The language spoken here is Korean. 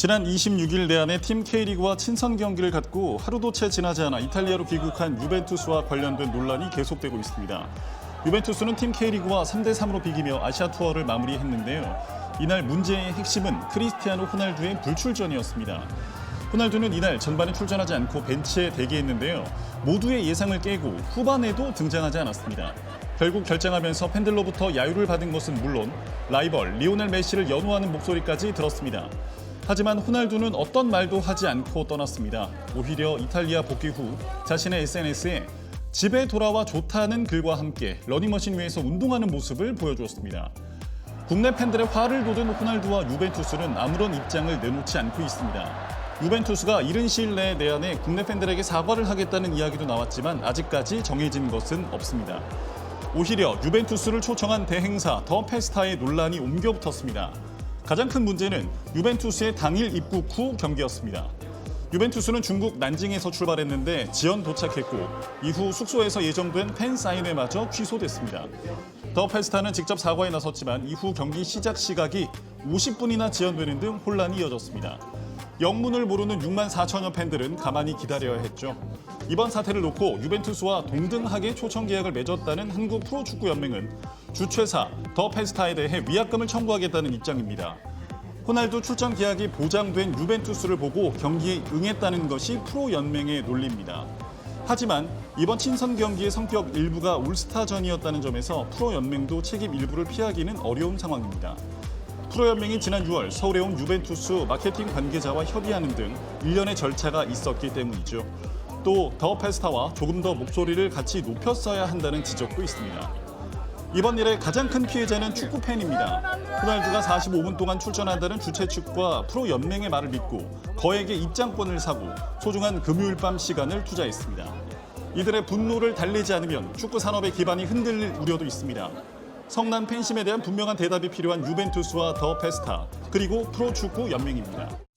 지난 26일 내한의 팀 K리그와 친선 경기를 갖고 하루도 채 지나지 않아 이탈리아로 귀국한 유벤투스와 관련된 논란이 계속되고 있습니다. 유벤투스는 팀 K리그와 3대 3으로 비기며 아시아 투어를 마무리했는데요. 이날 문제의 핵심은 크리스티아노 호날두의 불출전이었습니다. 호날두는 이날 전반에 출전하지 않고 벤치에 대기했는데요. 모두의 예상을 깨고 후반에도 등장하지 않았습니다. 결국 결장하면서 팬들로부터 야유를 받은 것은 물론 라이벌 리오넬 메시를 연호하는 목소리까지 들었습니다. 하지만 호날두는 어떤 말도 하지 않고 떠났습니다. 오히려 이탈리아 복귀 후 자신의 SNS에 집에 돌아와 좋다는 글과 함께 러닝머신 위에서 운동하는 모습을 보여주었습니다. 국내 팬들의 화를 돋은 호날두와 유벤투스는 아무런 입장을 내놓지 않고 있습니다. 유벤투스가 이른 시일 내에 내한해 국내 팬들에게 사과를 하겠다는 이야기도 나왔지만 아직까지 정해진 것은 없습니다. 오히려 유벤투스를 초청한 대행사 더 페스타의 논란이 옮겨 붙었습니다. 가장 큰 문제는 유벤투스의 당일 입국 후 경기였습니다. 유벤투스는 중국 난징에서 출발했는데 지연 도착했고 이후 숙소에서 예정된 팬 사인회마저 취소됐습니다. 더 페스타는 직접 사과에 나섰지만 이후 경기 시작 시각이 50분이나 지연되는 등 혼란이 이어졌습니다. 영문을 모르는 6만 4천여 팬들은 가만히 기다려야 했죠. 이번 사태를 놓고 유벤투스와 동등하게 초청 계약을 맺었다는 한국 프로축구연맹은 주최사 더 페스타에 대해 위약금을 청구하겠다는 입장입니다. 호날두 출전 계약이 보장된 유벤투스를 보고 경기에 응했다는 것이 프로연맹의 논리입니다. 하지만 이번 친선 경기의 성격 일부가 올스타전이었다는 점에서 프로연맹도 책임 일부를 피하기는 어려운 상황입니다. 프로연맹이 지난 6월 서울에 온 유벤투스 마케팅 관계자와 협의하는 등 일련의 절차가 있었기 때문이죠. 또 더 페스타와 조금 더 목소리를 같이 높였어야 한다는 지적도 있습니다. 이번 일의 가장 큰 피해자는 축구 팬입니다. 호날두가 45분 동안 출전한다는 주최 측과 프로 연맹의 말을 믿고 거액의 입장권을 사고 소중한 금요일 밤 시간을 투자했습니다. 이들의 분노를 달래지 않으면 축구 산업의 기반이 흔들릴 우려도 있습니다. 성난 팬심에 대한 분명한 대답이 필요한 유벤투스와 더 페스타 그리고 프로축구 연맹입니다.